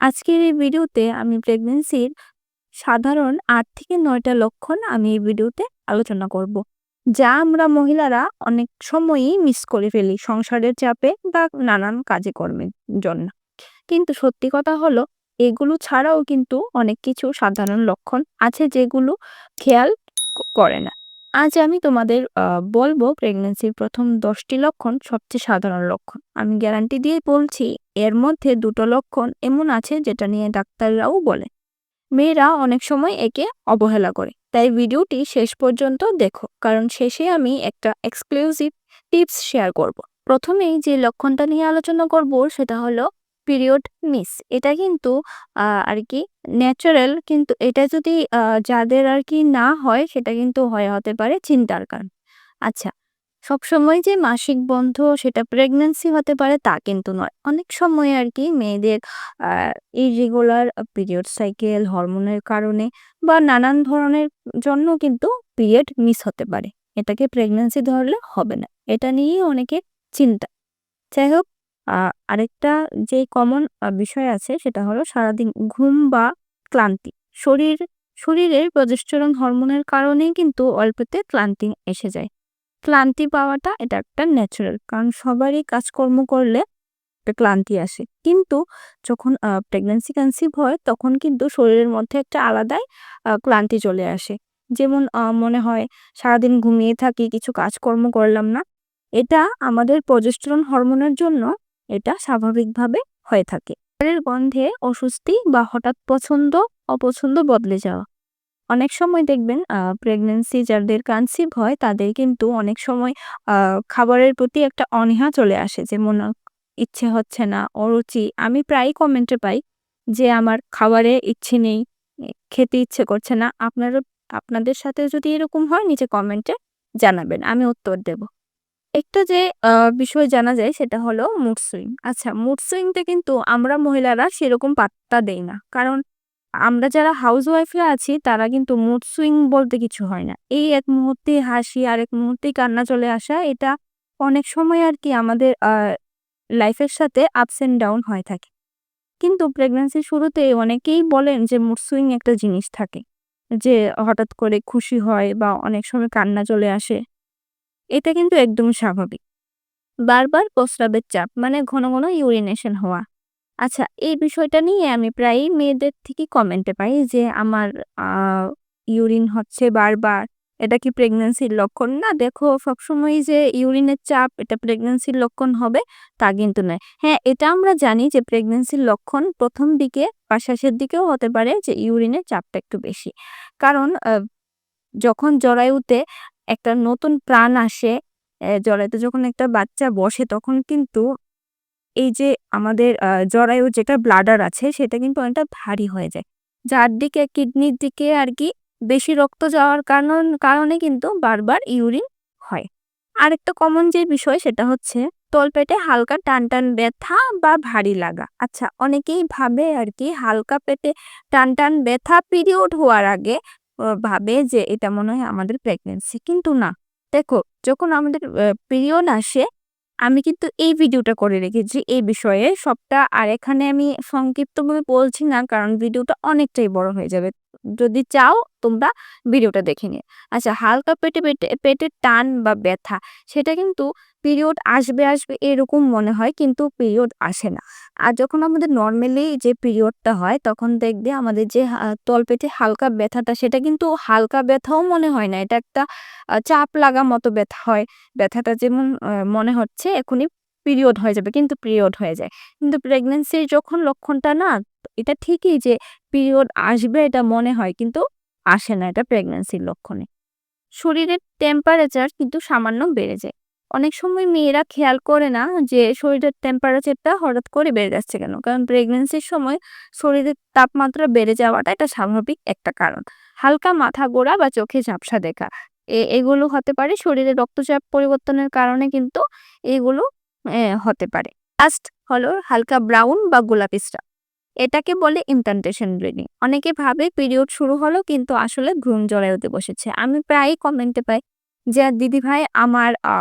আজকের এই ভিডিওতে আমি প্রেগনেন্সির সাধারণ আট থেকে নয়টা লক্ষণ আমি এই ভিডিওতে আলোচনা করব, যা আমরা মহিলারা অনেক সময়ই মিস করে ফেলি সংসারের চাপে বা নানান কাজে কর্মের জন্য। কিন্তু সত্যি কথা হলো, এগুলো ছাড়াও কিন্তু অনেক কিছু সাধারণ লক্ষণ আছে যেগুলো খেয়াল করে না। আজ আমি তোমাদের বলব প্রেগনেন্সির প্রথম দশটি লক্ষণ সবচেয়ে সাধারণ লক্ষণ। আমি গ্যারান্টি দিয়ে বলছি, এর মধ্যে দুটো লক্ষণ এমন আছে যেটা নিয়ে ডাক্তাররাও বলে। মেয়েরা অনেক সময় একে অবহেলা করে। তাই ভিডিওটি শেষ পর্যন্ত দেখো, কারণ শেষে আমি একটা এক্সক্লুসিভ টিপস শেয়ার করব। প্রথমেই যে লক্ষণটা নিয়ে আলোচনা করব সেটা হলো পিরিয়ড মিস এটা কিন্তু আর কি ন্যাচারাল কিন্তু এটা যদি যাদের আর কি না হয়, সেটা কিন্তু হয়, হতে পারে চিন্তার কারণ। আচ্ছা সবসময় যে মাসিক বন্ধ সেটা প্রেগন্যান্সি হতে পারে তা কিন্তু নয়। অনেক সময় আর কি মেয়েদের ইরেগুলার পিরিয়ড সাইকেল হরমোনের কারণে বা নানান ধরনের জন্য কিন্তু পিরিয়ড মিস হতে পারে। এটাকে প্রেগন্যান্সি ধরলে হবে না। এটা নিয়েই অনেকের চিন্তা। যাই হোক আরেকটা যে কমন বিষয় আছে সেটা হলো সারাদিন ঘুম বা ক্লান্তি। শরীর, শরীরের প্রজেস্টেরন হরমোনের কারণেই কিন্তু অল্পতে ক্লান্তি এসে যায়। ক্লান্তি পাওয়াটা এটা একটা ন্যাচারাল কারণ সবারই কাজকর্ম করলে একটা ক্লান্তি আসে। কিন্তু যখন প্রেগনেন্সি কনসিভ হয় তখন কিন্তু শরীরের মধ্যে একটা আলাদাই ক্লান্তি চলে আসে। যেমন মনে হয় সারাদিন ঘুমিয়ে থাকি, কিছু কাজকর্ম করলাম না। এটা আমাদের প্রজেস্টেরন হরমোনের জন্য এটা স্বাভাবিকভাবে হয়ে থাকে। শরীরের গন্ধে অস্বস্তি বা হঠাৎ পছন্দ অপছন্দ বদলে যাওয়া। অনেক সময় দেখবেন প্রেগনেন্সি যাদের কনসিভ হয় তাদের কিন্তু অনেক সময় খাবারের প্রতি একটা অনীহা চলে আসে যেমন আহ, ইচ্ছে হচ্ছে না অরুচি। আমি প্রায় কমেন্টে পাই যে আমার খাবারে ইচ্ছে নেই খেতে ইচ্ছে করছে না। আপনারা আপনাদের সাথে যদি এরকম হয় নিচে কমেন্টে জানাবেন আমি উত্তর দেব। একটা যে বিষয় জানা যায় সেটা হলো মুড সুইং আচ্ছা মুড সুইংটা কিন্তু আমরা মহিলারা সেরকম পাত্তা দেই না। কারণ আমরা যারা হাউস ওয়াইফরা আছি, তারা কিন্তু মুড সুইং বলতে কিছু হয় না। এই এক মুহূর্তে হাসি, আর এক মুহূর্তেই কান্না চলে আসা, এটা অনেক সময় আর কি আমাদের লাইফের সাথে আপস এন্ড ডাউন হয়ে থাকে। কিন্তু প্রেগন্যান্সির শুরুতে অনেকেই বলেন যে মুড সুইং একটা জিনিস থাকে। যে, হঠাৎ করে খুশি হয় বা অনেক সময় কান্না চলে আসে। এটা কিন্তু একদম স্বাভাবিক। বারবার প্রস্রাবের চাপ মানে ঘন ঘন ইউরিনেশন হওয়া। আচ্ছা এই বিষয়টা নিয়ে আমি প্রায়ই মেয়েদের থেকে কমেন্টে পাই যে, আমার ইউরিন হচ্ছে বারবার, এটা কি প্রেগনেন্সির লক্ষণ? না, দেখো সবসময় যে ইউরিনের চাপ, এটা প্রেগনেন্সির লক্ষণ হবে, তা কিন্তু নয়। হ্যাঁ এটা আমরা জানি যে প্রেগনেন্সির লক্ষণ প্রথম দিকে বা শেষের দিকেও হতে পারে যে ইউরিনের চাপটা একটু বেশি। কারণ যখন জরায়ুতে একটা নতুন প্রাণ আসে জরায়ুতে যখন একটা বাচ্চা বসে তখন কিন্তু এই যে আমাদের জরায়ু যেটা ব্লাডার আছে সেটা কিন্তু অনেকটা ভারী হয়ে যায়। যার দিকে কিডনির দিকে আর কি বেশি রক্ত যাওয়ার কারণ, কারণে কিন্তু বারবার ইউরিন হয়। আরেকটা কমন যে বিষয় সেটা হচ্ছে তলপেটে হালকা টান টান ব্যথা বা ভারী লাগা। আচ্ছা অনেকেই ভাবে আর কি হালকা পেটে টান টান ব্যথা পিরিয়ড হওয়ার আগে ভাবে যে এটা মনে হয় আমাদের প্রেগনেন্সি কিন্তু না, দেখো, যখন আমাদের পিরিয়ড আসে, আমি কিন্তু এই ভিডিওটা করে রেখেছি, এই বিষয়ে। সবটা আর এখানে আমি সংক্ষিপ্তভাবে বলছি না, কারণ ভিডিওটা অনেকটাই বড় হয়ে যাবে। যদি চাও তোমরা ভিডিওটা দেখে নিয়ে আচ্ছা হালকা পেটে পেটে পেটের টান বা ব্যথা, সেটা কিন্তু পিরিয়ড আসবে আসবে এরকম মনে হয়, কিন্তু পিরিয়ড আসে না। আর যখন আমাদের নর্মালি যে পিরিয়ডটা হয়, তখন দেখবে আমাদের যে তলপেটে হালকা ব্যথাটা, সেটা কিন্তু হালকা ব্যথাও মনে হয় না। এটা একটা চাপ লাগা মতো ব্যথা হয়। ব্যথাটা যেমন মনে হচ্ছে, এখনই পিরিয়ড হয়ে যাবে, কিন্তু পিরিয়ড হয়ে যায়। কিন্তু প্রেগনেন্সির যখন লক্ষণটা না এটা ঠিকই যে পিরিয়ড আসবে এটা মনে হয় কিন্তু আসে না এটা প্রেগনেন্সির লক্ষণে। শরীরের টেম্পারেচার কিন্তু সামান্য বেড়ে যায়। অনেক সময় মেয়েরা খেয়াল করে না যে শরীরের টেম্পারেচারটা হঠাৎ করে বেড়ে যাচ্ছে কেন? কারণ প্রেগনেন্সির সময় শরীরের তাপমাত্রা বেড়ে যাওয়াটা এটা স্বাভাবিক একটা কারণ। হালকা মাথা গোড়া বা চোখে ঝাপসা দেখা। এগুলো হতে পারে শরীরে রক্তচাপ পরিবর্তনের কারণে কিন্তু এগুলো হতে পারে। লাস্ট হলো হালকা ব্রাউন বা গোলাপি স্রাব। এটাকে বলে ইমপ্লান্টেশন ব্লিডিং অনেকে ভাবে পিরিয়ড শুরু হলো কিন্তু আসলে ঘুম জরায়ুতে বসেছে আমি প্রায়ই কমেন্টে পাই যে দিদিভাই আমার আ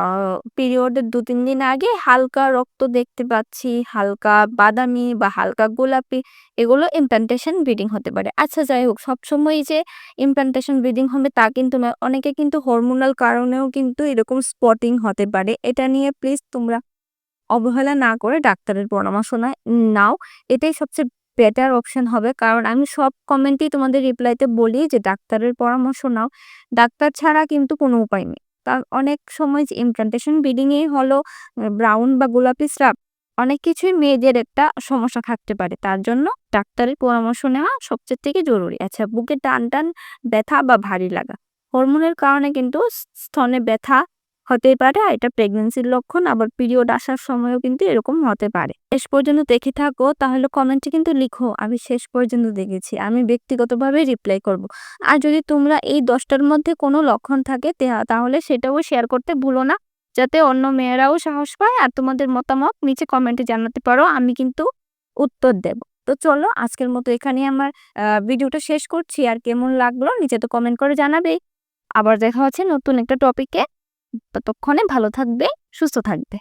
পিরিয়ডের ২-৩ দিন আগে হালকা রক্ত দেখতে পাচ্ছি, হালকা বাদামি বা হালকা গোলাপি এগুলো ইমপ্ল্যান্টেশন ব্লিডিং হতে পারে। আচ্ছা যাই হোক সবসময় যে ইমপ্ল্যান্টেশন ব্লিডিং হবে তা কিন্তু নয়। অনেকে কিন্তু হরমোনাল কারণেও কিন্তু এরকম স্পটিং হতে পারে। এটা নিয়ে প্লিজ তোমরা অবহেলা না করে ডাক্তারের পরামর্শ নাও। এটাই সবচেয়ে বেটার অপশন হবে। কারণ আমি সব কমেন্টেই তোমাদের রিপ্লাইতে বলি যে ডাক্তারের পরামর্শ নাও। ডাক্তার ছাড়া কিন্তু কোনো উপায় নেই। কারণ অনেক সময় যে ইমপ্ল্যান্টেশন ব্লিডিং হলো ব্রাউন বা গোলাপি স্রাব অনেক কিছুই মেয়েদের একটা সমস্যা থাকতে পারে। তার জন্য ডাক্তারের পরামর্শ নেওয়া সবচেয়ে থেকে জরুরি। আচ্ছা বুকে টান, টান ব্যথা বা ভারী লাগা। হরমোনের কারণে কিন্তু স্তনে ব্যথা হতেই পারে। আর এটা প্রেগন্যান্সির লক্ষণ। আবার পিরিয়ড আসার সময়ও কিন্তু এরকম হতে পারে। শেষ পর্যন্ত দেখে থাকো, তাহলে কমেন্টে কিন্তু লিখো, আমি শেষ পর্যন্ত দেখেছি। আমি ব্যক্তিগতভাবে রিপ্লাই করব। আর যদি তোমরা এই দশটার মধ্যে কোনো লক্ষণ থাকে তাহলে সেটাও শেয়ার করতে ভুলো না। যাতে অন্য মেয়েরাও সাহস পায়, আর তোমাদের মতামত নিচে কমেন্টে জানাতে পারো। আমি কিন্তু উত্তর দেব। তো চলো, আজকের মতো এখানে আমার ভিডিওটা শেষ করছি। আর কেমন লাগল, নিচে তো কমেন্ট করে জানাবেই। আবার দেখা হচ্ছে নতুন একটা টপিকে। ততক্ষণে ভালো থাকবে, সুস্থ থাকবে।